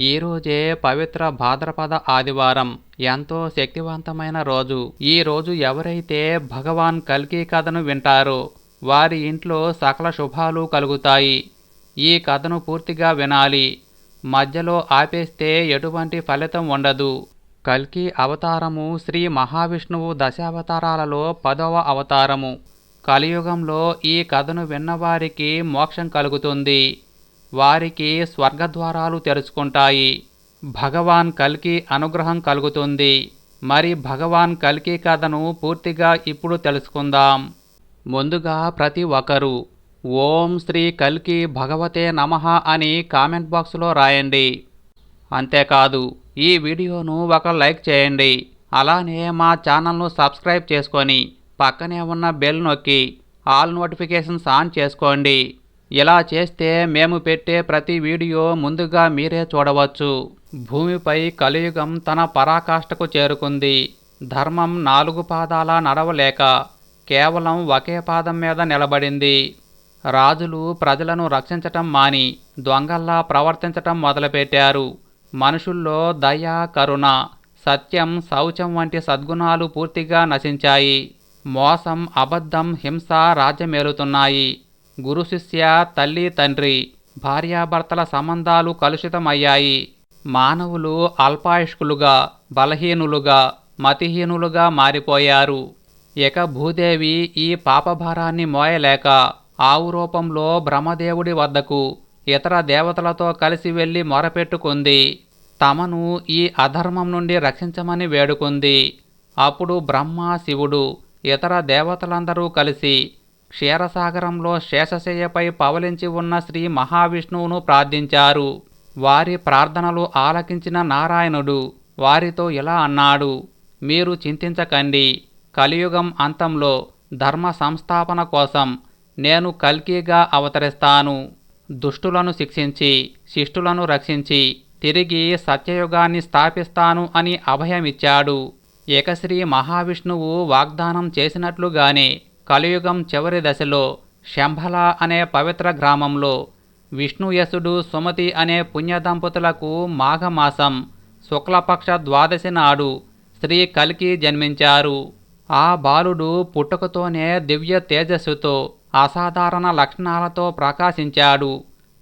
ఈరోజే పవిత్ర భాద్రపద ఆదివారం. ఎంతో శక్తివంతమైన రోజు. ఈ రోజు ఎవరైతే భగవాన్ కల్కి కథను వింటారో వారి ఇంట్లో సకల శుభాలు కలుగుతాయి. ఈ కథను పూర్తిగా వినాలి. మధ్యలో ఆపేస్తే ఎటువంటి ఫలితం ఉండదు. కల్కి అవతారము శ్రీ మహావిష్ణువు దశావతారాలలో పదవ అవతారము. కలియుగంలో ఈ కథను విన్నవారికి మోక్షం కలుగుతుంది. వారికి స్వర్గద్వారాలు తెరుచుకుంటాయి. భగవాన్ కల్కి అనుగ్రహం కలుగుతుంది. మరి భగవాన్ కల్కి కథను పూర్తిగా ఇప్పుడు తెలుసుకుందాం. ముందుగా ప్రతి ఒక్కరూ ఓం శ్రీ కల్కి భగవతే నమః అని కామెంట్ బాక్స్లో రాయండి. అంతేకాదు ఈ వీడియోను ఒక లైక్ చేయండి. అలానే మా ఛానల్ను సబ్స్క్రైబ్ చేసుకొని పక్కనే ఉన్న బెల్ నొక్కి ఆల్ నోటిఫికేషన్స్ ఆన్ చేసుకోండి. ఇలా చేస్తే మేము పెట్టే ప్రతి వీడియో ముందుగా మీరే చూడవచ్చు. భూమిపై కలియుగం తన పరాకాష్ఠకు చేరుకుంది. ధర్మం నాలుగు పాదాల నడవలేక కేవలం ఒకే పాదం మీద నిలబడింది. రాజులు ప్రజలను రక్షించటం మాని దొంగల్లా ప్రవర్తించటం మొదలుపెట్టారు. మనుషుల్లో దయ కరుణ సత్యం శౌచం వంటి సద్గుణాలు పూర్తిగా నశించాయి. మోసం అబద్ధం హింస రాజ్యమేలుతున్నాయి. గురు శిష్య తల్లి తండ్రి భార్యాభర్తల సంబంధాలు కలుషితమయ్యాయి. మానవులు అల్పాయుష్కులుగా బలహీనులుగా మతిహీనులుగా మారిపోయారు. ఇక భూదేవి ఈ పాపభారాన్ని మోయలేక ఆవు రూపంలో బ్రహ్మదేవుడి వద్దకు ఇతర దేవతలతో కలిసి వెళ్ళి మొరపెట్టుకుంది. తమను ఈ అధర్మం నుండి రక్షించమని వేడుకుంది. అప్పుడు బ్రహ్మ శివుడు ఇతర దేవతలందరూ కలిసి క్షీరసాగరంలో శేషశయ్యపై పవలించి ఉన్న శ్రీ మహావిష్ణువును ప్రార్థించారు. వారి ప్రార్థనలు ఆలకించిన నారాయణుడు వారితో ఇలా అన్నాడు మీరు చింతించకండి. కలియుగం అంతంలో ధర్మ సంస్థాపన కోసం నేను కల్కిగా అవతరిస్తాను. దుష్టులను శిక్షించి శిష్టులను రక్షించి తిరిగి సత్యయుగాన్ని స్థాపిస్తాను అని అభయమిచ్చాడు. ఏకశ్రీ మహావిష్ణువు వాగ్దానం చేసినట్లుగానే కలియుగం చివరి దశలో శంభల అనే పవిత్ర గ్రామంలో విష్ణుయసుడు సుమతి అనే పుణ్యదంపతులకు మాఘమాసం శుక్లపక్ష ద్వాదశి నాడు శ్రీ కల్కి జన్మించారు. ఆ బాలుడు పుట్టుకతోనే దివ్య తేజస్సుతో అసాధారణ లక్షణాలతో ప్రకాశించాడు.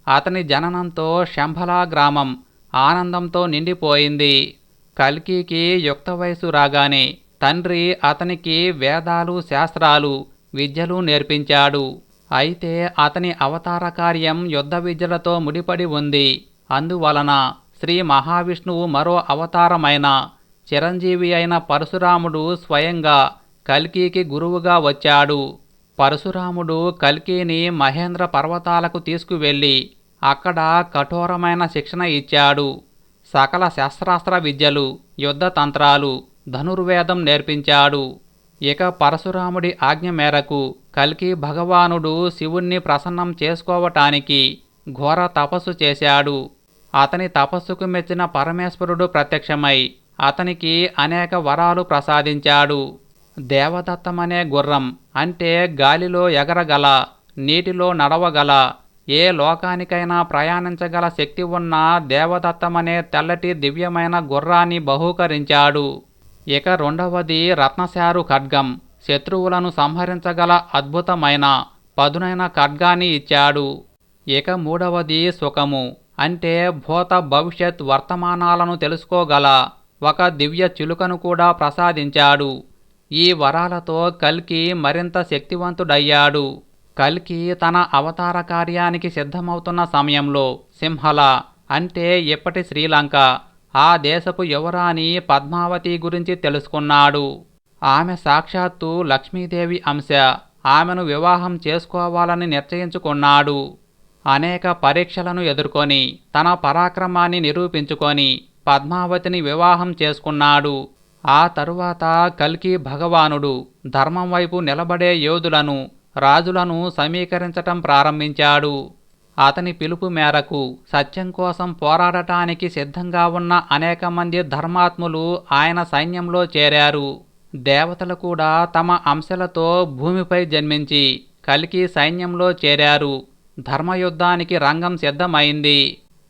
అతని జననంతో శంభల గ్రామం ఆనందంతో నిండిపోయింది. కల్కికి యుక్త వయసు రాగానే తండ్రి అతనికి వేదాలు శాస్త్రాలు విద్యలు నేర్పించాడు. అయితే అతని అవతార కార్యం యుద్ధ విద్యలతో ముడిపడి ఉంది. అందువలన శ్రీ మహావిష్ణువు మరో అవతారమైన చిరంజీవి అయిన పరశురాముడు స్వయంగా కల్కికి గురువుగా వచ్చాడు. పరశురాముడు కల్కిని మహేంద్ర పర్వతాలకు తీసుకువెళ్ళి అక్కడ కఠోరమైన శిక్షణ ఇచ్చాడు. సకల శస్త్రాస్త్ర విద్యలు యుద్ధ తంత్రాలు ధనుర్వేదం నేర్పించాడు. ఇక పరశురాముడి ఆజ్ఞ మేరకు కల్కి భగవానుడు శివుణ్ణి ప్రసన్నం చేసుకోవటానికి ఘోర తపస్సు చేశాడు. అతని తపస్సుకు మెచ్చిన పరమేశ్వరుడు ప్రత్యక్షమై అతనికి అనేక వరాలు ప్రసాదించాడు. దేవదత్తమనే గుర్రం అంటే గాలిలో ఎగరగల నీటిలో నడవగల ఏ లోకానికైనా ప్రయాణించగల శక్తి ఉన్న దేవదత్తమనే తెల్లటి దివ్యమైన గుర్రాన్ని బహూకరించాడు. ఇక రెండవది రత్నశారు ఖడ్గం. శత్రువులను సంహరించగల అద్భుతమైన పదునైన ఖడ్గాన్ని ఇచ్చాడు. ఇక మూడవది సుఖము. అంటే భూత భవిష్యత్ వర్తమానాలను తెలుసుకోగల ఒక దివ్య చిలుకను కూడా ప్రసాదించాడు. ఈ వరాలతో కల్కి మరింత శక్తివంతుడయ్యాడు. కల్కి తన అవతార కార్యానికి సిద్ధమవుతున్న సమయంలో సింహల అంటే ఇప్పటి శ్రీలంక ఆ దేశపు యువరాణి పద్మావతి గురించి తెలుసుకున్నాడు. ఆమె సాక్షాత్తు లక్ష్మీదేవి అంశ. ఆమెను వివాహం చేసుకోవాలని నిశ్చయించుకున్నాడు అనేక పరీక్షలను ఎదుర్కొని తన పరాక్రమాన్ని నిరూపించుకొని పద్మావతిని వివాహం చేసుకున్నాడు. ఆ తరువాత కల్కి భగవానుడు ధర్మం వైపు నిలబడే యోధులను రాజులను సమీకరించటం ప్రారంభించాడు. అతని పిలుపు మేరకు సత్యం కోసం పోరాడటానికి సిద్ధంగా ఉన్న అనేక మంది ధర్మాత్ములు ఆయన సైన్యంలో చేరారు. దేవతలు కూడా తమ అంశలతో భూమిపై జన్మించి కలికి సైన్యంలో చేరారు. ధర్మయుద్ధానికి రంగం సిద్ధమైంది.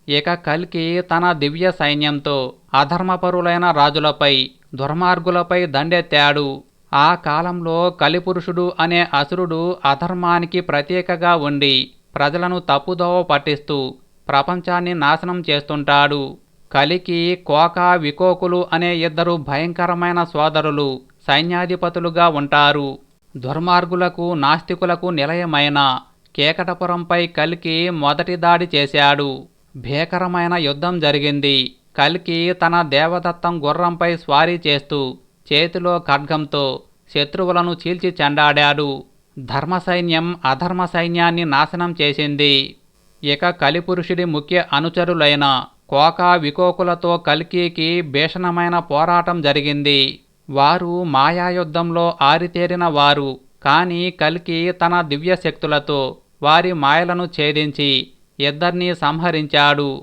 ఇక కల్కి తన దివ్య సైన్యంతో అధర్మపరులైన రాజులపై దుర్మార్గులపై దండెత్తాడు. ఆ కాలంలో కలిపురుషుడు అనే అసురుడు అధర్మానికి ప్రత్యేకగా ఉండి ప్రజలను తప్పుదోవ పట్టిస్తూ ప్రపంచాన్ని నాశనం చేస్తుంటాడు. కలికి కోక వికోకులు అనే ఇద్దరు భయంకరమైన సోదరులు సైన్యాధిపతులుగా ఉంటారు. దుర్మార్గులకు నాస్తికులకు నిలయమైన కేకటపురంపై కలికి మొదటి దాడి చేశాడు. భీకరమైన యుద్ధం జరిగింది. కల్కి తన దేవదత్తం గుర్రంపై స్వారీ చేస్తూ చేతిలో ఖడ్గంతో శత్రువులను చీల్చి చెండాడాడు. ధర్మ సైన్యం అధర్మ సైన్యాన్ని నాశనం చేసింది. ఇక కలిపురుషుడి ముఖ్య అనుచరులైన కోక వికోకులతో కల్కికి భీషణమైన పోరాటం జరిగింది. వారు మాయాయుద్ధంలో ఆరితేరిన వారు కానీ కల్కి తన దివ్య శక్తులతో వారి మాయలను ఛేదించి ఇద్దరినీ సంహరించాడు.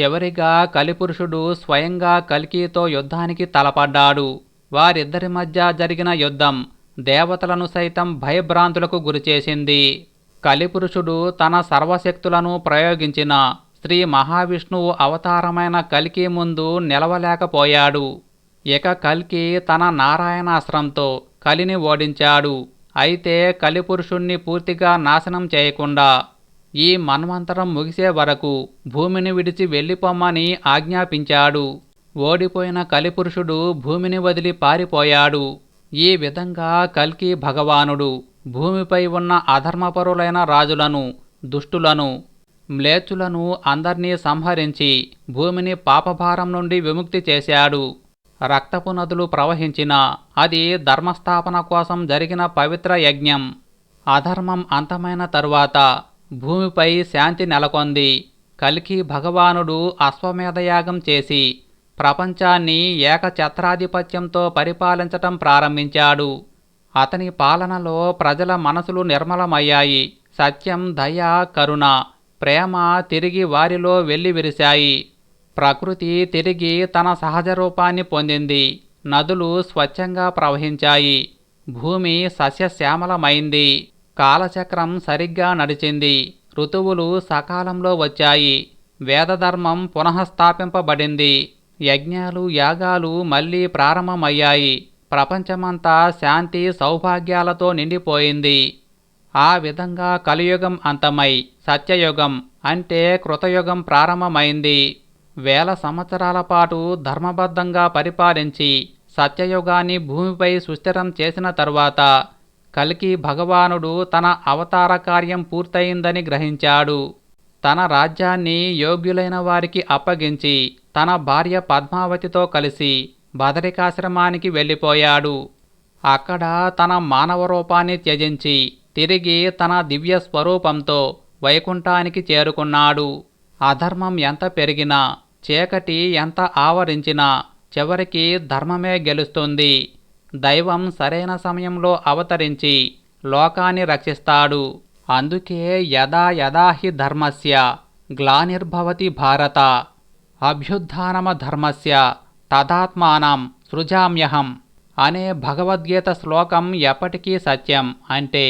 చివరిగా కలిపురుషుడు స్వయంగా కల్కితో యుద్ధానికి తలపడ్డాడు. వారిద్దరి మధ్య జరిగిన యుద్ధం దేవతలను సైతం భయభ్రాంతులకు గురిచేసింది కలిపురుషుడు తన సర్వశక్తులను ప్రయోగించిన శ్రీ మహావిష్ణువు అవతారమైన కల్కి ముందు నిలవలేకపోయాడు. ఇక కల్కి తన నారాయణాస్త్రంతో కలిని ఓడించాడు. అయితే కలిపురుషుణ్ణి పూర్తిగా నాశనం చేయకుండా ఈ మన్వంతరం ముగిసే వరకు భూమిని విడిచి వెళ్ళిపోమ్మని ఆజ్ఞాపించాడు. ఓడిపోయిన కలిపురుషుడు భూమిని వదిలి పారిపోయాడు. ఈ విధంగా కల్కి భగవానుడు భూమిపై ఉన్న అధర్మపరులైన రాజులను దుష్టులను మ్లేచ్చులను అందర్నీ సంహరించి భూమిని పాపభారం నుండి విముక్తి చేశాడు. రక్తపు నదులు ప్రవహించిన అది ధర్మస్థాపన కోసం జరిగిన పవిత్ర యజ్ఞం. అధర్మం అంతమైన తరువాత భూమిపై శాంతి నెలకొంది. కలికి భగవానుడు అశ్వమేధయాగం చేసి ప్రపంచాన్ని ఏకఛత్రాధిపత్యంతో పరిపాలించటం ప్రారంభించాడు. అతని పాలనలో ప్రజల మనసులు నిర్మలమయ్యాయి. సత్యం దయ కరుణ ప్రేమ తిరిగి వారిలో వెల్లివిరిశాయి. ప్రకృతి తిరిగి తన సహజ రూపాన్ని పొందింది. నదులు స్వచ్ఛంగా ప్రవహించాయి. భూమి సస్యశ్యామలమైంది. కాలచక్రం సరిగ్గా నడిచింది. ఋతువులు సకాలంలో వచ్చాయి. వేదధర్మం పునఃస్థాపింపబడింది. యజ్ఞాలు యాగాలు మళ్ళీ ప్రారంభమయ్యాయి. ప్రపంచమంతా శాంతి సౌభాగ్యాలతో నిండిపోయింది. ఆ విధంగా కలియుగం అంతమై సత్యయుగం అంటే కృతయుగం ప్రారంభమైంది. వేల సంవత్సరాల పాటు ధర్మబద్ధంగా పరిపాలించి సత్యయుగాన్ని భూమిపై సుస్థిరం చేసిన తరువాత కలికి భగవానుడు తన అవతార కార్యం పూర్తయిందని గ్రహించాడు. తన రాజ్యాన్ని యోగ్యులైన వారికి అప్పగించి తన భార్య పద్మావతితో కలిసి బదరికాశ్రమానికి వెళ్ళిపోయాడు. అక్కడ తన మానవ రూపాన్ని త్యజించి తిరిగి తన దివ్య స్వరూపంతో వైకుంఠానికి చేరుకున్నాడు. అధర్మం ఎంత పెరిగినా చీకటి ఎంత ఆవరించినా చివరికి ధర్మమే గెలుస్తుంది. దైవం సరైన సమయంలో అవతరించి లోకాన్ని రక్షిస్తాడు. అందుకే యదా యదా హి ధర్మస్య గ్లానిర్భవతి భారత అభ్యుద్ధానమధర్మస్య తదాత్మానం సృజామ్యహం అనే భగవద్గీత శ్లోకం ఎప్పటికీ సత్యం అంటే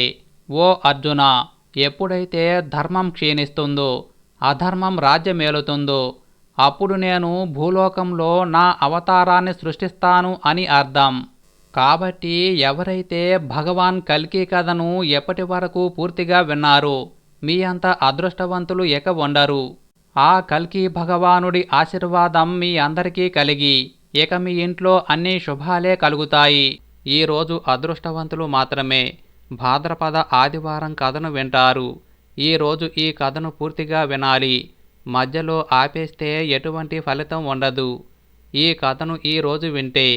ఓ అర్జున ఎప్పుడైతే ధర్మం క్షీణిస్తుందో అధర్మం రాజ్యమేలుతుందో అప్పుడు నేను భూలోకంలో నా అవతారాన్ని సృష్టిస్తాను అని అర్థం. కాబట్టి ఎవరైతే భగవాన్ కల్కి కథను ఎప్పటి వరకు పూర్తిగా విన్నారో మీ అంత అదృష్టవంతులు ఎక ఉండరు. ఆ కల్కి భగవానుడి ఆశీర్వాదం మీ అందరికీ కలిగి ఇక మీ ఇంట్లో అన్ని శుభాలే కలుగుతాయి. ఈరోజు అదృష్టవంతులు మాత్రమే భాద్రపద ఆదివారం కథను వింటారు. ఈరోజు ఈ కథను పూర్తిగా వినాలి. మధ్యలో ఆపేస్తే ఎటువంటి ఫలితం ఉండదు. ఈ కథను ఈరోజు వింటే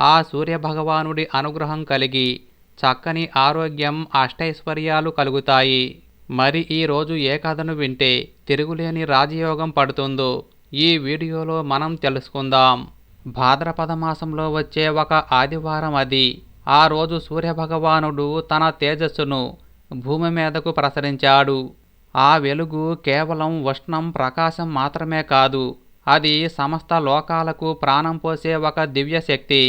ఆ సూర్యభగవానుడి అనుగ్రహం కలిగి చక్కని ఆరోగ్యం అష్టైశ్వర్యాలు కలుగుతాయి. మరి ఈరోజు ఏ కథను వింటే తిరుగులేని రాజయోగం పడుతుందో ఈ వీడియోలో మనం తెలుసుకుందాం. భాద్రపద మాసంలో వచ్చే ఒక ఆదివారం అది. ఆ రోజు సూర్యభగవానుడు తన తేజస్సును భూమి మీదకు ప్రసరించాడు. ఆ వెలుగు కేవలం ఉష్ణం ప్రకాశం మాత్రమే కాదు అది సమస్త లోకాలకు ప్రాణం పోసే ఒక దివ్యశక్తి.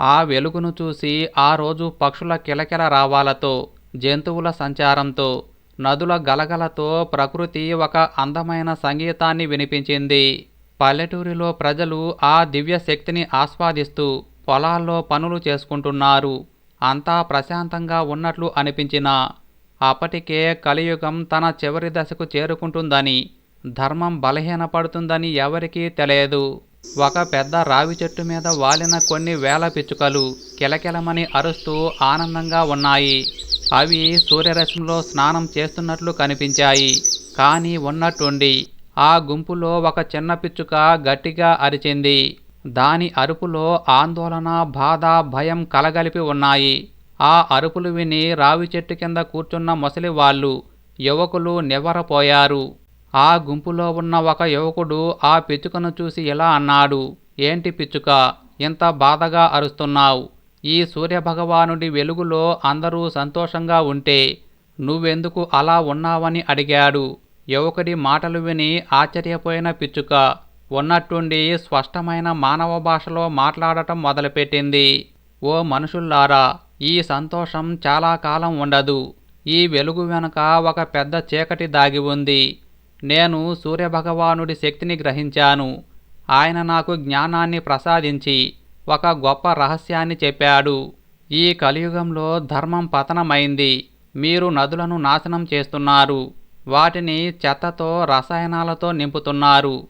ఆ వెలుగును చూసి ఆ రోజు పక్షుల కిలకిల రావాలతో జంతువుల సంచారంతో నదుల గలగలతో ప్రకృతి ఒక అందమైన సంగీతాన్ని వినిపించింది. పల్లెటూరిలో ప్రజలు ఆ దివ్య శక్తిని ఆస్వాదిస్తూ పొలాల్లో పనులు చేసుకుంటున్నారు. అంతా ప్రశాంతంగా ఉన్నట్లు అనిపించిన అప్పటికే కలియుగం తన చివరి దశకు చేరుకుంటుందని ధర్మం బలహీనపడుతుందని ఎవరికీ తెలియదు. ఒక పెద్ద రావి చెట్టు మీద వాలిన కొన్ని వేల పిచ్చుకలు కిలకిలమని అరుస్తూ ఆనందంగా ఉన్నాయి. అవి సూర్యరశ్మిలో స్నానం చేస్తున్నట్లు కనిపించాయి. కానీ ఉన్నట్టుండి ఆ గుంపులో ఒక చిన్న పిచ్చుక గట్టిగా అరిచింది. దాని అరుపులో ఆందోళన బాధ భయం కలగలిపి ఉన్నాయి. ఆ అరుపులు విని రావి చెట్టు కింద కూర్చున్న ముసలి వాళ్ళు యువకులు నివ్వరపోయారు. ఆ గుంపులో ఉన్న ఒక యువకుడు ఆ పిచ్చుకను చూసి ఇలా అన్నాడు ఏంటి పిచ్చుక? ఇంత బాధగా అరుస్తున్నావు. ఈ సూర్యభగవానుడి వెలుగులో అందరూ సంతోషంగా ఉంటే నువ్వెందుకు అలా ఉన్నావని అడిగాడు. యువకుడి మాటలు విని ఆశ్చర్యపోయిన పిచ్చుక ఉన్నట్టుండి స్పష్టమైన మానవ భాషలో మాట్లాడటం మొదలుపెట్టింది. ఓ మనుషుల్లారా ఈ సంతోషం చాలా కాలం ఉండదు. ఈ వెలుగు వెనుక ఒక పెద్ద చీకటి దాగి ఉంది. నేను సూర్యభగవానుడి శక్తిని గ్రహించాను. ఆయన నాకు జ్ఞానాన్ని ప్రసాదించి ఒక గొప్ప రహస్యాన్ని చెప్పాడు. ఈ కలియుగంలో ధర్మం పతనమైంది. మీరు నదులను నాశనం చేస్తున్నారు. వాటిని చెత్తతో రసాయనాలతో నింపుతున్నారు.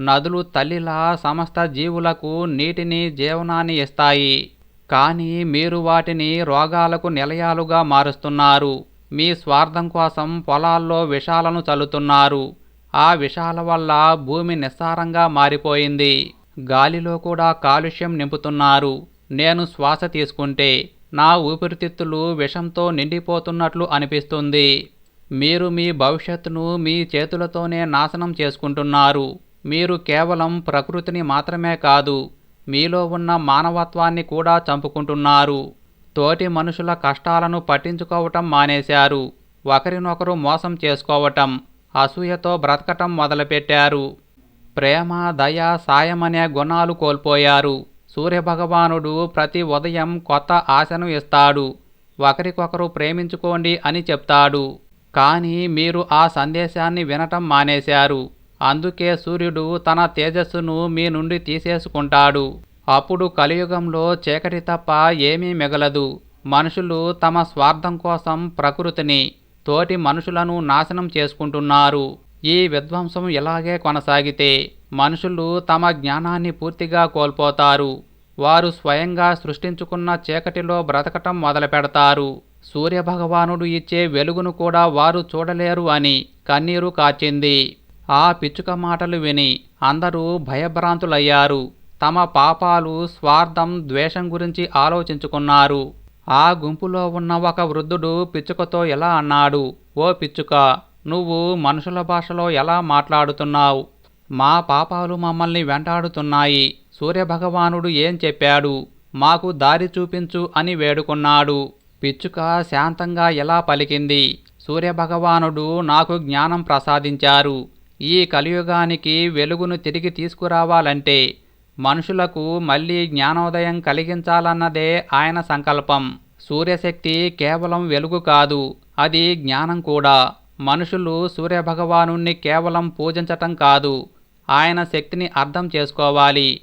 నదులు తల్లిలా సమస్త జీవులకు నీటిని జీవనాన్ని ఇస్తాయి. కానీ మీరు వాటిని రోగాలకు నిలయాలుగా మారుస్తున్నారు. మీ స్వార్థం కోసం పొలాల్లో విషాలను చల్లుతున్నారు. ఆ విషాల వల్ల భూమి నిస్సారంగా మారిపోయింది. గాలిలో కూడా కాలుష్యం నింపుతున్నారు. నేను శ్వాస తీసుకుంటే నా ఊపిరితిత్తులు విషంతో నిండిపోతున్నట్లు అనిపిస్తుంది. మీరు మీ భవిష్యత్తును మీ చేతులతోనే నాశనం చేసుకుంటున్నారు. మీరు కేవలం ప్రకృతిని మాత్రమే కాదు మీలో ఉన్న మానవత్వాన్ని కూడా చంపుకుంటున్నారు. తోటి మనుషుల కష్టాలను పట్టించుకోవటం మానేశారు. ఒకరినొకరు మోసం చేసుకోవటం అసూయతో బ్రతకటం మొదలుపెట్టారు. ప్రేమ దయ సాయమనే గుణాలు కోల్పోయారు. సూర్యభగవానుడు ప్రతి ఉదయం కొత్త ఆశను ఇస్తాడు. ఒకరికొకరు ప్రేమించుకోండి అని చెప్తాడు. కానీ మీరు ఆ సందేశాన్ని వినటం మానేశారు. అందుకే సూర్యుడు తన తేజస్సును మీ నుండి తీసేసుకుంటాడు. అప్పుడు కలియుగంలో చీకటి తప్ప ఏమీ మిగలదు. మనుషులు తమ స్వార్థం కోసం ప్రకృతిని తోటి మనుషులను నాశనం చేసుకుంటున్నారు. ఈ విధ్వంసం ఇలాగే కొనసాగితే మనుషులు తమ జ్ఞానాన్ని పూర్తిగా కోల్పోతారు. వారు స్వయంగా సృష్టించుకున్న చీకటిలో బ్రతకటం మొదలుపెడతారు. సూర్యభగవానుడు ఇచ్చే వెలుగును కూడా వారు చూడలేరు అని కన్నీరు కాచింది ఆ పిచ్చుక మాటలు విని అందరూ భయభ్రాంతులయ్యారు. తమ పాపాలు స్వార్థం ద్వేషం గురించి ఆలోచించుకున్నారు. ఆ గుంపులో ఉన్న ఒక వృద్ధుడు పిచ్చుకతో ఎలా అన్నాడు ఓ పిచ్చుక నువ్వు మనుషుల భాషలో ఎలా మాట్లాడుతున్నావు? మా పాపాలు మమ్మల్ని వెంటాడుతున్నాయి. సూర్యభగవానుడు ఏం చెప్పాడు? మాకు దారి చూపించు అని వేడుకున్నాడు. పిచ్చుక శాంతంగా ఎలా పలికింది? సూర్యభగవానుడు నాకు జ్ఞానం ప్రసాదించారు. ఈ కలియుగానికి వెలుగును తిరిగి తీసుకురావాలంటే మనుషులకు మళ్ళీ జ్ఞానోదయం కలిగించాలన్నదే ఆయన సంకల్పం. సూర్యశక్తి కేవలం వెలుగు కాదు అది జ్ఞానం కూడా. మనుషులు సూర్యభగవాను కేవలం పూజించటం కాదు ఆయన శక్తిని అర్థం చేసుకోవాలి.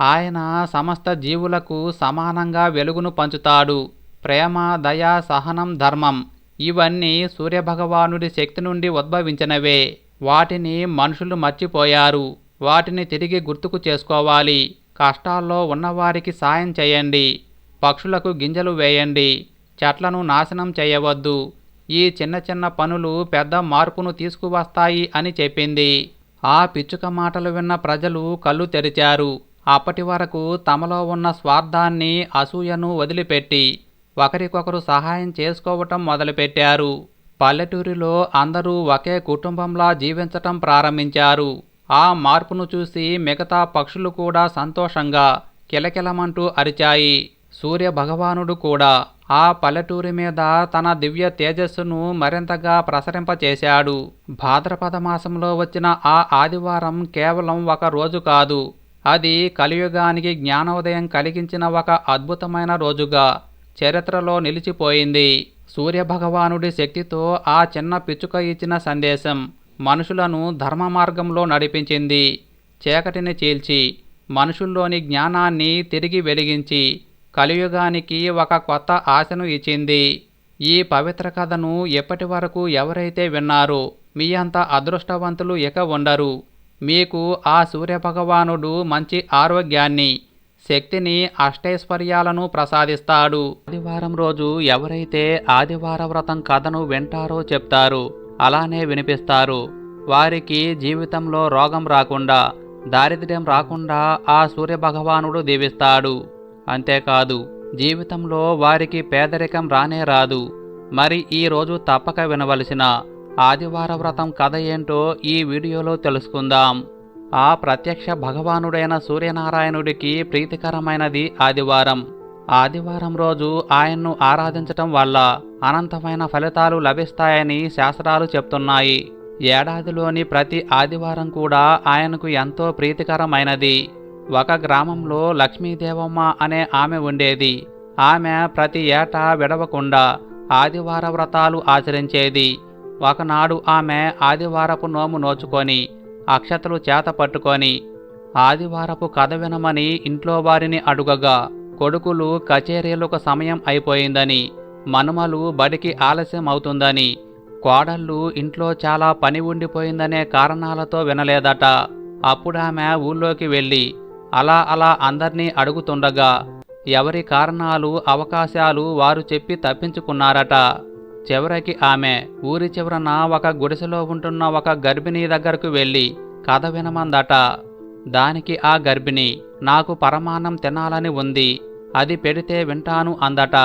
ఆయన సమస్త జీవులకు సమానంగా వెలుగును పంచుతాడు. ప్రేమ దయ సహనం ధర్మం ఇవన్నీ సూర్యభగవానుడి శక్తి నుండి ఉద్భవించినవే. వాటిని మనుషులు మర్చిపోయారు. వాటిని తిరిగి గుర్తుకు చేసుకోవాలి. కష్టాల్లో ఉన్నవారికి సాయం చేయండి. పక్షులకు గింజలు వేయండి. చెట్లను నాశనం చేయవద్దు. ఈ చిన్న చిన్న పనులు పెద్ద మార్పును తీసుకువస్తాయి అని చెప్పింది. ఆ పిచ్చుక మాటలు విన్న ప్రజలు కళ్ళు తెరిచారు. అప్పటి వరకు తమలో ఉన్న స్వార్థాన్ని అసూయను వదిలిపెట్టి ఒకరికొకరు సహాయం చేసుకోవటం మొదలుపెట్టారు. పల్లెటూరిలో అందరూ ఒకే కుటుంబంలా జీవించటం ప్రారంభించారు. ఆ మార్పును చూసి మిగతా పక్షులు కూడా సంతోషంగా కిలకిలమంటూ అరిచాయి. సూర్య భగవానుడు కూడా ఆ పల్లెటూరి మీద తన దివ్య తేజస్సును మరింతగా ప్రసరింపచేశాడు. భాద్రపద మాసంలో వచ్చిన ఆ ఆదివారం కేవలం ఒక రోజు కాదు అది కలియుగానికి జ్ఞానోదయం కలిగించిన ఒక అద్భుతమైన రోజుగా చరిత్రలో నిలిచిపోయింది. సూర్యభగవానుడి శక్తితో ఆ చిన్న పిచ్చుక ఇచ్చిన సందేశం మనుషులను ధర్మ మార్గంలో నడిపించింది. చీకటిని చీల్చి మనుషుల్లోని జ్ఞానాన్ని తిరిగి వెలిగించి కలియుగానికి ఒక కొత్త ఆశను ఇచ్చింది. ఈ పవిత్ర కథను ఎప్పటి వరకు ఎవరైతే విన్నారో మీ అంత అదృష్టవంతులు ఇక ఉండరు. మీకు ఆ సూర్యభగవానుడు మంచి ఆరోగ్యాన్ని శక్తిని అష్టైశ్వర్యాలను ప్రసాదిస్తాడు. ఆదివారం రోజు ఎవరైతే ఆదివార వ్రతం కథను వింటారో చెప్తారు. అలానే వినిపిస్తారు. వారికి జీవితంలో రోగం రాకుండా దారిద్ర్యం రాకుండా ఆ సూర్యభగవానుడు దీవిస్తాడు. అంతేకాదు జీవితంలో వారికి పేదరికం రానే రాదు. మరి ఈ రోజు తప్పక వినవలసిన ఆదివార వ్రతం కథ ఏంటో ఈ వీడియోలో తెలుసుకుందాం. ఆ ప్రత్యక్ష భగవానుడైన సూర్యనారాయణుడికి ప్రీతికరమైనది ఆదివారం. ఆదివారం రోజు ఆయన్ను ఆరాధించటం వల్ల అనంతమైన ఫలితాలు లభిస్తాయని శాస్త్రాలు చెప్తున్నాయి. ఏడాదిలోని ప్రతి ఆదివారం కూడా ఆయనకు ఎంతో ప్రీతికరమైనది. ఒక గ్రామంలో లక్ష్మీదేవమ్మ అనే ఆమె ఉండేది. ఆమె ప్రతి ఏటా విడవకుండా ఆదివార వ్రతాలు ఆచరించేది. ఒకనాడు ఆమె ఆదివారపు నోము నోచుకొని అక్షతలు చేత పట్టుకొని ఆదివారపు కథ వినమని ఇంట్లో వారిని అడుగగా కొడుకులు కచేరీలకు సమయం అయిపోయిందని మనుమలు బడికి ఆలస్యం అవుతుందని కోడళ్ళు ఇంట్లో చాలా పని ఉండిపోయిందనే కారణాలతో వినలేదట. అప్పుడామె ఊళ్ళోకి వెళ్ళి అలా అలా అందర్నీ అడుగుతుండగా ఎవరి కారణాలు అవకాశాలు వారు చెప్పి తప్పించుకున్నారట. చివరికి ఆమె ఊరి చివరన ఒక గుడిసెలో ఉంటున్న ఒక గర్భిణీ దగ్గరకు వెళ్ళి కథ వినమందట. దానికి ఆ గర్భిణి నాకు పరమాన్నం తినాలని ఉంది అది పెడితే వింటాను అందట.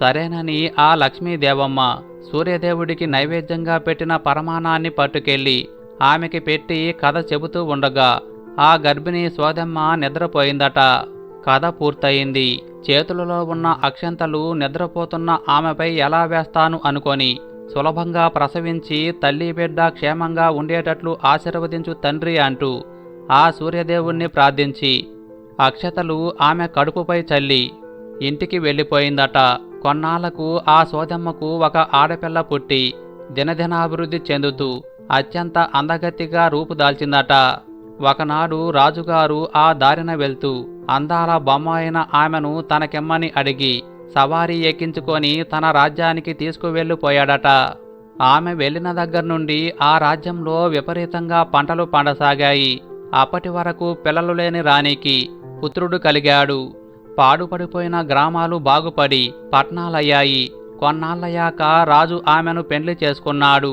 సరేనని ఆ లక్ష్మీదేవమ్మ సూర్యదేవుడికి నైవేద్యంగా పెట్టిన పరమాణాన్ని పట్టుకెళ్ళి ఆమెకి పెట్టి కథ చెబుతూ ఉండగా ఆ గర్భిణి సోదమ్మ నిద్రపోయిందట. కథ పూర్తయింది. చేతులలో ఉన్న అక్షంతలు నిద్రపోతున్న ఆమెపై ఎలా వేస్తాను అనుకొని సులభంగా ప్రసవించి తల్లి బిడ్డ క్షేమంగా ఉండేటట్లు ఆశీర్వదించు తండ్రి అంటూ ఆ సూర్యదేవుణ్ణి ప్రార్థించి అక్షతలు ఆమె కడుపుపై చల్లి ఇంటికి వెళ్ళిపోయిందట. కొన్నాళ్ళకు ఆ సోదమ్మకు ఒక ఆడపిల్ల పుట్టి దినదినాభివృద్ధి చెందుతూ అత్యంత అందగత్తిగా రూపుదాల్చిందట ఒకనాడు రాజుగారు ఆ దారిన వెళ్తూ అందాల బొమ్మ అయిన ఆమెను తనకెమ్మని అడిగి సవారీ ఎక్కించుకొని తన రాజ్యానికి తీసుకువెళ్ళిపోయాడట. ఆమె వెళ్ళిన దగ్గర నుండి ఆ రాజ్యంలో విపరీతంగా పంటలు పండసాగాయి. అప్పటి వరకు పిల్లలు లేని రాణికి పుత్రుడు కలిగాడు. పాడుపడిపోయిన గ్రామాలు బాగుపడి పట్నాలయ్యాయి. కొన్నాళ్ళయ్యాక రాజు ఆమెను పెండ్లి చేసుకున్నాడు.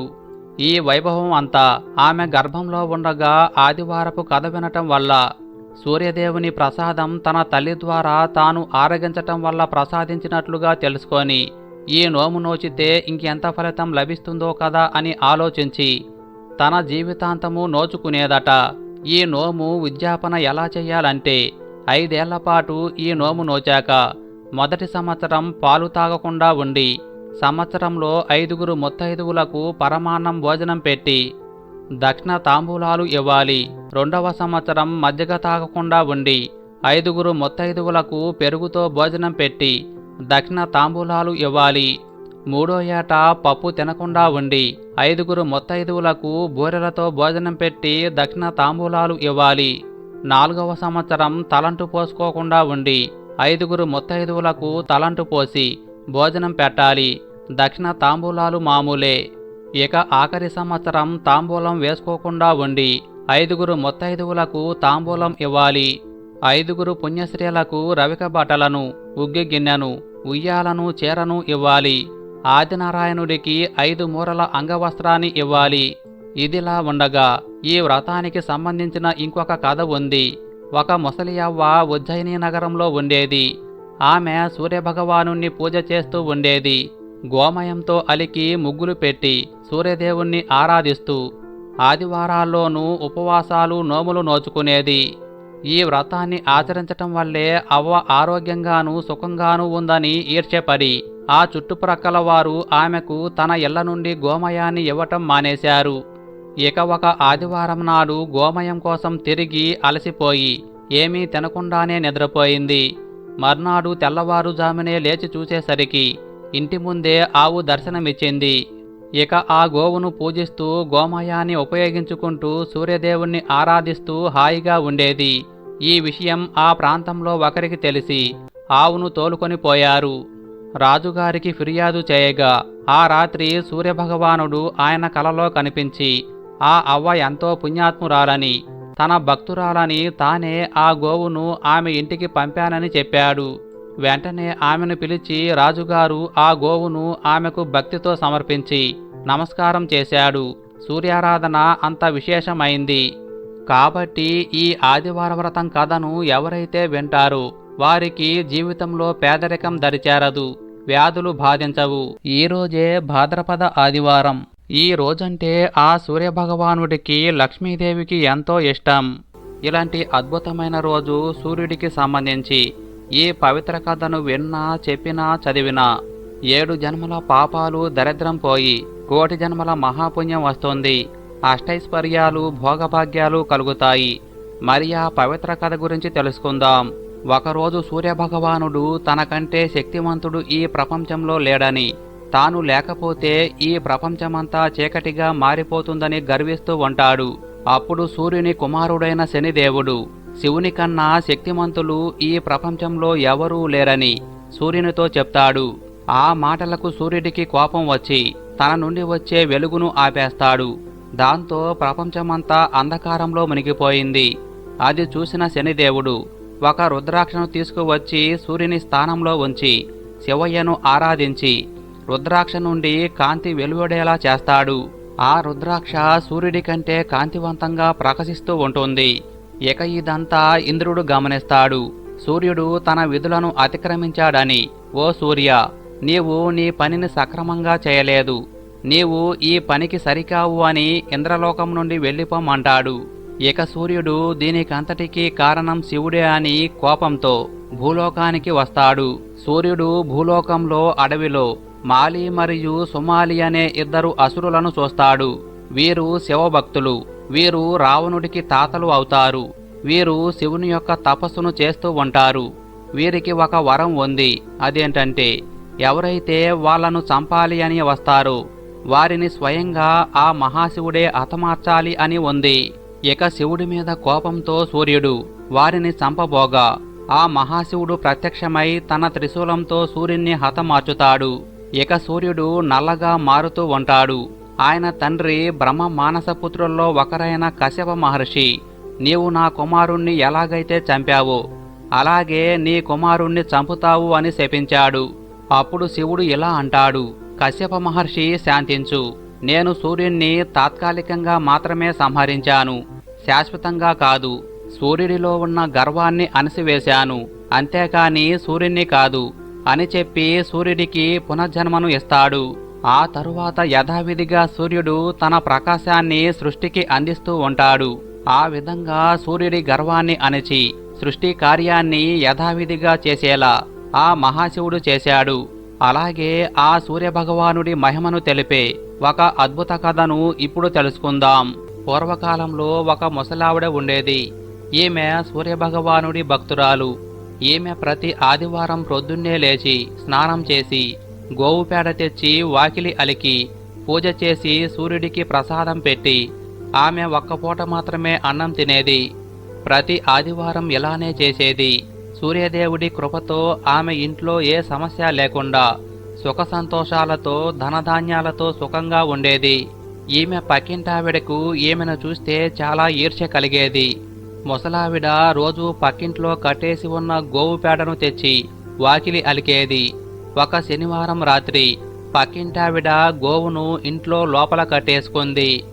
ఈ వైభవం అంతా ఆమె గర్భంలో ఉండగా ఆదివారపు కథ వినటం వల్ల సూర్యదేవుని ప్రసాదం తన తల్లి ద్వారా తాను ఆరగించటం వల్ల ప్రసాదించినట్లుగా తెలుసుకొని ఈ నోము నోచితే ఇంకెంత ఫలితం లభిస్తుందో కదా అని ఆలోచించి తన జీవితాంతము నోచుకునేదట. ఈ నోము ఉద్యాపన ఎలా చేయాలంటే ఐదేళ్ళ పాటు ఈ నోము నోచాక మొదటి సంవత్సరం పాలు తాగకుండా ఉండి సంవత్సరంలో ఐదుగురు ముత్తైదువులకు పరమాన్నం భోజనం పెట్టి దక్షిణ తాంబూలాలు ఇవ్వాలి. రెండవ సంవత్సరం మజ్జిగ తాగకుండా ఉండి ఐదుగురు ముత్తైదువులకు పెరుగుతో భోజనం పెట్టి దక్షిణ తాంబూలాలు ఇవ్వాలి. మూడో ఏట పప్పు తినకుండా ఉండి ఐదుగురు ముత్తైదువులకు బూరెలతో భోజనం పెట్టి దక్షిణ తాంబూలాలు ఇవ్వాలి. నాలుగవ సంవత్సరం తలంటు పోసుకోకుండా ఉండి ఐదుగురు ముత్తైదువులకు తలంటు పోసి భోజనం పెట్టాలి. దక్షిణ తాంబూలాలు మామూలే. ఇక ఆఖరి సంవత్సరం తాంబూలం వేసుకోకుండా ఉండి ఐదుగురు ముత్తైదువులకు తాంబూలం ఇవ్వాలి. ఐదుగురు పుణ్యశ్రీలకు రవిక బట్టలను ఉగ్గి గిన్నెను ఉయ్యాలను చీరను ఇవ్వాలి. ఆదినారాయణుడికి ఐదు మూరల అంగవస్త్రాన్ని ఇవ్వాలి. ఇదిలా ఉండగా ఈ వ్రతానికి సంబంధించిన ఇంకొక కథ ఉంది. ఒక ముసలియవ్వ ఉజ్జయిని నగరంలో ఉండేది. ఆమె సూర్యభగవాను పూజ చేస్తూ ఉండేది. గోమయంతో అలికి ముగ్గులు పెట్టి సూర్యదేవుణ్ణి ఆరాధిస్తూ ఆదివారాల్లోనూ ఉపవాసాలు నోములు నోచుకునేది. ఈ వ్రతాన్ని ఆచరించటం వల్లే అవ్వ ఆరోగ్యంగానూ సుఖంగానూ ఉందని ఈర్ష్యపడి ఆ చుట్టుప్రక్కల వారు ఆమెకు తన ఇళ్ళ నుండి గోమయాన్ని ఇవ్వటం మానేశారు. ఇక ఒక ఆదివారం నాడు గోమయం కోసం తిరిగి అలసిపోయి ఏమీ తినకుండానే నిద్రపోయింది. మర్నాడు తెల్లవారుజామునే లేచి చూసేసరికి ఇంటి ముందే ఆవు దర్శనమిచ్చింది. ఇక ఆ గోవును పూజిస్తూ గోమయాన్ని ఉపయోగించుకుంటూ సూర్యదేవుణ్ణి ఆరాధిస్తూ హాయిగా ఉండేది. ఈ విషయం ఆ ప్రాంతంలో ఒకరికి తెలిసి ఆవును తోలుకొని పోయారు. రాజుగారికి ఫిర్యాదు చేయగా ఆ రాత్రి సూర్యభగవానుడు ఆయన కలలో కనిపించి ఆ అవ్వ ఎంతో పుణ్యాత్మురాలని తన భక్తురాలని తానే ఆ గోవును ఆమె ఇంటికి పంపానని చెప్పాడు. వెంటనే ఆమెను పిలిచి రాజుగారు ఆ గోవును ఆమెకు భక్తితో సమర్పించి నమస్కారం చేశాడు. సూర్యారాధన అంత విశేషమైంది. కాబట్టి ఈ ఆదివార వ్రతం కథను ఎవరైతే వింటారో వారికి జీవితంలో పేదరికం దరిచేరదు వ్యాధులు బాధించవు. ఈ రోజే భాద్రపద ఆదివారం. ఈ రోజంటే ఆ సూర్యభగవానుడికి లక్ష్మీదేవికి ఎంతో ఇష్టం. ఇలాంటి అద్భుతమైన రోజు సూర్యుడికి సంబంధించి. ఈ పవిత్ర కథను విన్నా చెప్పినా చదివినా ఏడు జన్మల పాపాలు దరిద్రం పోయి కోటి జన్మల మహాపుణ్యం వస్తుంది. అష్టైశ్వర్యాలు భోగభాగ్యాలు కలుగుతాయి. మరి ఆ పవిత్ర కథ గురించి తెలుసుకుందాం. ఒకరోజు సూర్యభగవానుడు తనకంటే శక్తివంతుడు ఈ ప్రపంచంలో లేడని. తాను లేకపోతే ఈ ప్రపంచమంతా చీకటిగా మారిపోతుందని గర్విస్తూ ఉంటాడు. అప్పుడు సూర్యుని కుమారుడైన శనిదేవుడు శివుని కన్నా శక్తిమంతులు ఈ ప్రపంచంలో ఎవరూ లేరని సూర్యునితో చెప్తాడు. ఆ మాటలకు సూర్యుడికి కోపం వచ్చి తన నుండి వచ్చే వెలుగును ఆపేస్తాడు. దాంతో ప్రపంచమంతా అంధకారంలో మునిగిపోయింది. అది చూసిన శనిదేవుడు ఒక రుద్రాక్షను తీసుకువచ్చి సూర్యుని స్థానంలో ఉంచి శివయ్యను ఆరాధించి రుద్రాక్ష నుండి కాంతి వెలువడేలా చేస్తాడు. ఆ రుద్రాక్ష సూర్యుడి కంటే కాంతివంతంగా ప్రకాశిస్తూ ఉంటుంది. ఇక ఇదంతా ఇంద్రుడు గమనిస్తాడు. సూర్యుడు తన విధులను అతిక్రమించాడని ఓ సూర్య నీవు నీ పనిని సక్రమంగా చేయలేదు. నీవు ఈ పనికి సరికావు అని ఇంద్రలోకం నుండి వెళ్ళిపోమంటాడు. ఇక సూర్యుడు దీనికంతటికీ కారణం శివుడే అని కోపంతో భూలోకానికి వస్తాడు. సూర్యుడు భూలోకంలో అడవిలో మాలి మరియు సుమాలి అనే ఇద్దరు అసురులను చూస్తాడు. వీరు శివభక్తులు. వీరు రావణుడికి తాతలు అవుతారు. వీరు శివుని యొక్క తపస్సును చేస్తూ ఉంటారు. వీరికి ఒక వరం ఉంది. అదేంటంటే ఎవరైతే వాళ్ళను చంపాలి అని వస్తారో వారిని స్వయంగా ఆ మహాశివుడే హతమార్చాలి అని ఉంది. ఇక శివుడి మీద కోపంతో సూర్యుడు వారిని చంపబోగా ఆ మహాశివుడు ప్రత్యక్షమై తన త్రిశూలంతో సూర్యుణ్ణి హతమార్చుతాడు. ఇక సూర్యుడు నల్లగా మారుతూ ఉంటాడు. ఆయన తండ్రి బ్రహ్మ మానసపుత్రుల్లో ఒకరైన కశ్యప మహర్షి నీవు నా కుమారుణ్ణి ఎలాగైతే చంపావో అలాగే నీ కుమారుణ్ణి చంపుతావు అని శపించాడు. అప్పుడు శివుడు ఇలా అంటాడు కశ్యప మహర్షి శాంతించు. నేను సూర్యుణ్ణి తాత్కాలికంగా మాత్రమే సంహరించాను. శాశ్వతంగా కాదు. సూర్యుడిలో ఉన్న గర్వాన్ని అణసివేశాను. అంతేకాని సూర్యుణ్ణి కాదు. అని చెప్పి సూర్యుడికి పునర్జన్మను ఇస్తాడు. ఆ తరువాత యథావిధిగా సూర్యుడు తన ప్రకాశాన్ని సృష్టికి అందిస్తూ ఉంటాడు. ఆ విధంగా సూర్యుడి గర్వాన్ని అణచి సృష్టి కార్యాన్ని యథావిధిగా చేసేలా ఆ మహాశివుడు చేశాడు. అలాగే ఆ సూర్యభగవానుడి మహిమను తెలిపే ఒక అద్భుత కథను ఇప్పుడు తెలుసుకుందాం. పూర్వకాలంలో ఒక ముసలావిడ ఉండేది. ఈమె సూర్యభగవానుడి భక్తురాలు. ఈమె ప్రతి ఆదివారం ప్రొద్దున్నే లేచి స్నానం చేసి గోవు పేడ తెచ్చి వాకిలి అలికి పూజ చేసి సూర్యుడికి ప్రసాదం పెట్టి ఆమె ఒక్కపూట మాత్రమే అన్నం తినేది. ప్రతి ఆదివారం ఇలానే చేసేది. సూర్యదేవుడి కృపతో ఆమె ఇంట్లో ఏ సమస్య లేకుండా సుఖ సంతోషాలతో ధనధాన్యాలతో సుఖంగా ఉండేది. ఈమె పక్కింటావిడకు ఈమెను చూస్తే చాలా ఈర్ష్య కలిగేది. ముసలావిడ రోజు పక్కింట్లో కట్టేసి ఉన్న గోవు పేడను తెచ్చి వాకిలి అలికేది. ఒక శనివారం రాత్రి పక్కింటావిడ గోవును ఇంట్లో లోపల కట్టేసుకుంది.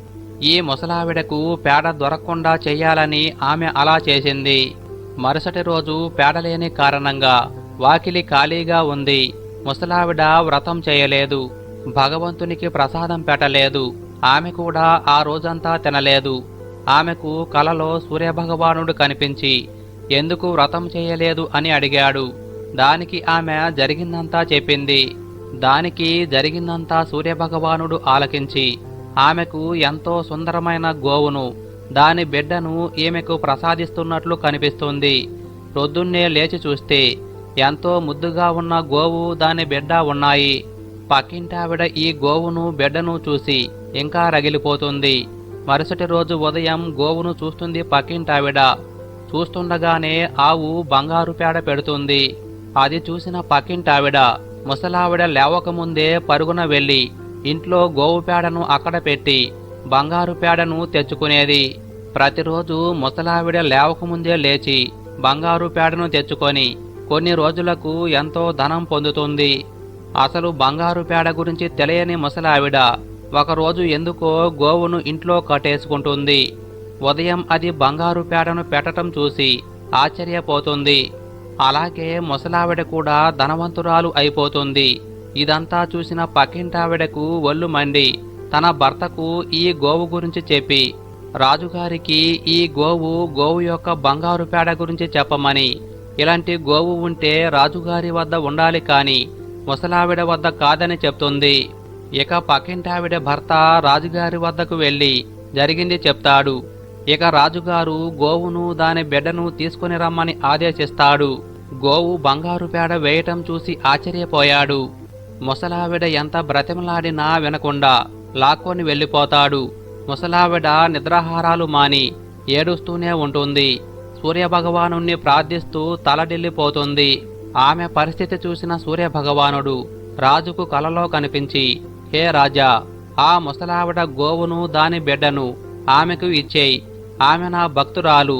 ఈ ముసలావిడకు పేడ దొరకకుండా చేయాలని ఆమె అలా చేసింది. మరుసటి రోజు పేడలేని కారణంగా వాకిలి ఖాళీగా ఉంది. ముసలావిడ వ్రతం చేయలేదు. భగవంతునికి ప్రసాదం పెట్టలేదు. ఆమె కూడా ఆ రోజంతా తినలేదు. ఆమెకు కలలో సూర్యభగవానుడు కనిపించి ఎందుకు వ్రతం చేయలేదు? అని అడిగాడు. దానికి ఆమె జరిగిందంతా చెప్పింది. దానికి జరిగిందంతా సూర్యభగవానుడు ఆలకించి ఆమెకు ఎంతో సుందరమైన గోవును దాని బిడ్డను ఈమెకు ప్రసాదిస్తున్నట్లు కనిపిస్తుంది. ప్రొద్దున్నే లేచి చూస్తే ఎంతో ముద్దుగా ఉన్న గోవు దాని బిడ్డ ఉన్నాయి. పక్కింటావిడ ఈ గోవును బిడ్డను చూసి ఇంకా రగిలిపోతుంది. మరుసటి రోజు ఉదయం గోవును చూస్తుంది పక్కింటావిడ చూస్తుండగానే ఆవు బంగారు పేడ పెడుతుంది. అది చూసిన పక్కింటావిడ ముసలావిడ లేవకముందే పరుగున వెళ్ళి ఇంట్లో గోవు పేడను అక్కడ పెట్టి బంగారు పేడను తెచ్చుకునేది. ప్రతిరోజు ముసలావిడ లేవకముందే లేచి బంగారు పేడను తెచ్చుకొని కొన్ని రోజులకు ఎంతో ధనం పొందుతుంది. అసలు బంగారు పేడ గురించి తెలియని ముసలావిడ ఒకరోజు ఎందుకో గోవును ఇంట్లో కట్టేసుకుంటుంది. ఉదయం అది బంగారు పేడను పెట్టటం చూసి ఆశ్చర్యపోతుంది. అలాగే ముసలావిడ కూడా ధనవంతురాలు అయిపోతుంది. ఇదంతా చూసిన పక్కింటావిడకు ఒళ్ళు మండి. తన భర్తకు ఈ గోవు గురించి చెప్పి రాజుగారికి ఈ గోవు గోవు యొక్క బంగారు పేడ గురించి చెప్పమని. ఇలాంటి గోవు ఉంటే రాజుగారి వద్ద ఉండాలి కాని ముసలావిడ వద్ద కాదని చెప్తుంది. ఇక పక్కింటావిడ భర్త రాజుగారి వద్దకు వెళ్ళి జరిగింది చెప్తాడు. ఇక రాజుగారు గోవును దాని బిడ్డను తీసుకుని రమ్మని ఆదేశిస్తాడు. గోవు బంగారు పేడ వేయటం చూసి ఆశ్చర్యపోయాడు. ముసలావిడ ఎంత బ్రతిమలాడినా వినకుండా లాక్కొని వెళ్ళిపోతాడు. ముసలావిడ నిద్రాహారాలు మాని ఏడుస్తూనే ఉంటుంది. సూర్యభగవాను ప్రార్థిస్తూ తలడిల్లిపోతుంది. ఆమె పరిస్థితి చూసిన సూర్యభగవానుడు రాజుకు కలలో కనిపించి హే రాజా ఆ ముసలావిడ గోవును దాని బిడ్డను ఆమెకు ఇచ్చేయి. ఆమె నా భక్తురాలు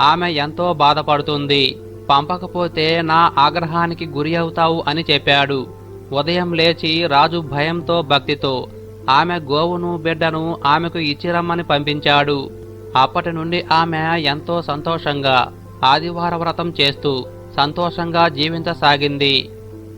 ఆమె ఎంతో బాధపడుతుంది. పంపకపోతే నా ఆగ్రహానికి గురి అవుతావు అని చెప్పాడు. ఉదయం లేచి రాజు భయంతో భక్తితో ఆమె గోవును బిడ్డను ఆమెకు ఇచ్చిరమ్మని పంపించాడు. అప్పటి నుండి ఆమె ఎంతో సంతోషంగా ఆదివార వ్రతం చేస్తూ సంతోషంగా జీవించసాగింది.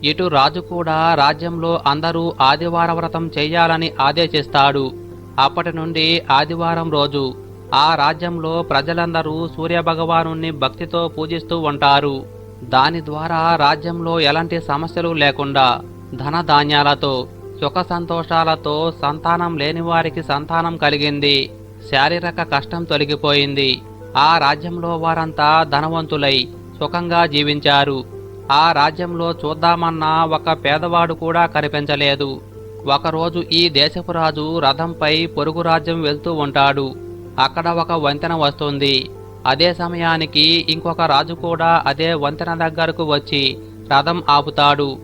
ఇటు రాజు కూడా రాజ్యంలో అందరూ ఆదివార వ్రతం చేయాలని ఆదేశిస్తాడు అప్పటి నుండి ఆదివారం రోజు ఆ రాజ్యంలో ప్రజలందరూ సూర్యభగవాను భక్తితో పూజిస్తూ ఉంటారు. దాని ద్వారా రాజ్యంలో ఎలాంటి సమస్యలు లేకుండా ధన ధాన్యాలతో సుఖ సంతోషాలతో సంతానం లేని వారికి సంతానం కలిగింది. శారీరక కష్టం తొలగిపోయింది. ఆ రాజ్యంలో వారంతా ధనవంతులై సుఖంగా జీవించారు. ఆ రాజ్యంలో చూద్దామన్నా ఒక పేదవాడు కూడా కనిపించలేదు. ఒకరోజు ఈ దేశపు రాజు రథంపై పొరుగు రాజ్యం వెళ్తూ ఉంటాడు. అక్కడ ఒక వంతెన వస్తుంది. అదే సమయానికి ఇంకొక రాజు కూడా అదే వంతెన దగ్గరకు వచ్చి రథం ఆపుతాడు.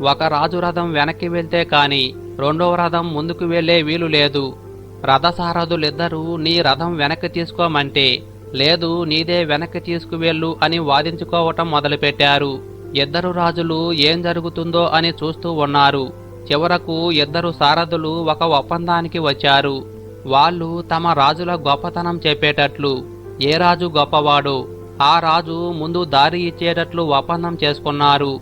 ఒక రాజు రథం వెనక్కి వెళ్తే కాని రెండవ రథం ముందుకు వెళ్ళే వీలు లేదు. రథసారథులిద్దరూ నీ రథం వెనక్కి తీసుకోమంటే లేదు నీదే వెనక్కి తీసుకువెళ్ళు అని వాదించుకోవటం మొదలుపెట్టారు. ఇద్దరు రాజులు ఏం జరుగుతుందో అని చూస్తూ ఉన్నారు. చివరకు ఇద్దరు సారథులు ఒక ఒప్పందానికి వచ్చారు. వాళ్ళు తమ రాజుల గొప్పతనం చెప్పేటట్లు. ఏ రాజు గొప్పవాడో? ఆ రాజు ముందు దారి ఇచ్చేటట్లు ఒప్పందం చేసుకున్నారు.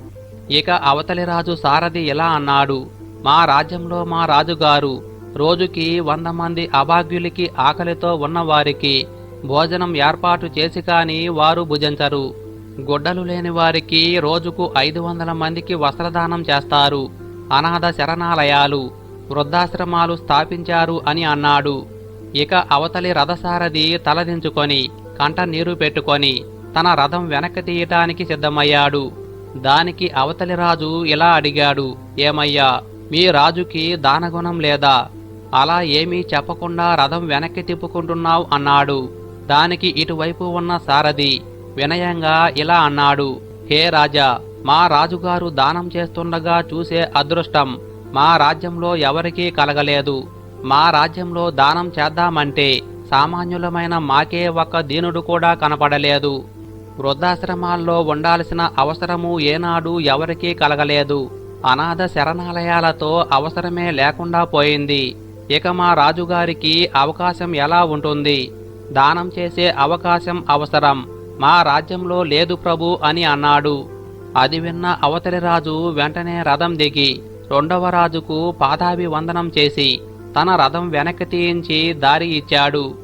ఇక అవతలి రాజు సారథి ఇలా అన్నాడు మా రాజ్యంలో మా రాజుగారు రోజుకి వంద మంది అభాగ్యులకి ఆకలితో ఉన్నవారికి భోజనం ఏర్పాటు చేసి కాని వారు భుజించరు. గుడ్డలు లేని వారికి రోజుకు ఐదు వందల మందికి వస్త్రదానం చేస్తారు. అనాథ శరణాలయాలు వృద్ధాశ్రమాలు స్థాపించారు అని అన్నాడు. ఇక అవతలి రథసారథి తలదించుకొని కంట నీరు పెట్టుకొని తన రథం వెనక్కి తీయటానికి సిద్ధమయ్యాడు. దానికి అవతలి రాజు ఇలా అడిగాడు ఏమయ్యా మీ రాజుకి దానగుణం లేదా? అలా ఏమీ చెప్పకుండా రథం వెనక్కి తిప్పుకుంటున్నావు అన్నాడు. దానికి ఇటువైపు ఉన్న సారథి వినయంగా ఇలా అన్నాడు హే రాజా మా రాజుగారు దానం చేస్తుండగా చూసే అదృష్టం. మా రాజ్యంలో ఎవరికీ కలగలేదు. మా రాజ్యంలో దానం చేద్దామంటే సామాన్యులమైన మాకే ఒక దీనుడు కూడా కనపడలేదు. వృద్ధాశ్రమాల్లో ఉండాల్సిన అవసరము ఏనాడు ఎవరికీ కలగలేదు. అనాథ శరణాలయాలతో అవసరమే లేకుండా పోయింది. ఇక మా రాజుగారికి అవకాశం ఎలా ఉంటుంది? దానం చేసే అవకాశం అవసరం. మా రాజ్యంలో లేదు ప్రభు అని అన్నాడు. అది విన్న అవతలి రాజు వెంటనే రథం దిగి రెండవ రాజుకు పాదాభి వందనం చేసి తన రథం వెనక్కి తీయించి దారి ఇచ్చాడు.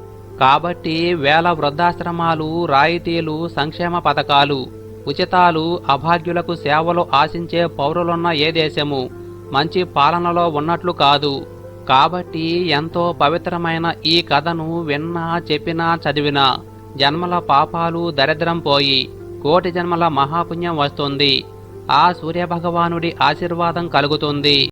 కాబట్టి వేల వృద్ధాశ్రమాలు రాయితీలు సంక్షేమ పథకాలు ఉచితాలు అభాగ్యులకు సేవలు ఆశించే పౌరులున్న ఏ దేశము మంచి పాలనలో ఉన్నట్లు కాదు. కాబట్టి ఎంతో పవిత్రమైన ఈ కథను విన్నా చెప్పినా చదివినా జన్మల పాపాలు దరిద్రం పోయి కోటి జన్మల మహాపుణ్యం వస్తుంది. ఆ సూర్యభగవానుడి ఆశీర్వాదం కలుగుతుంది.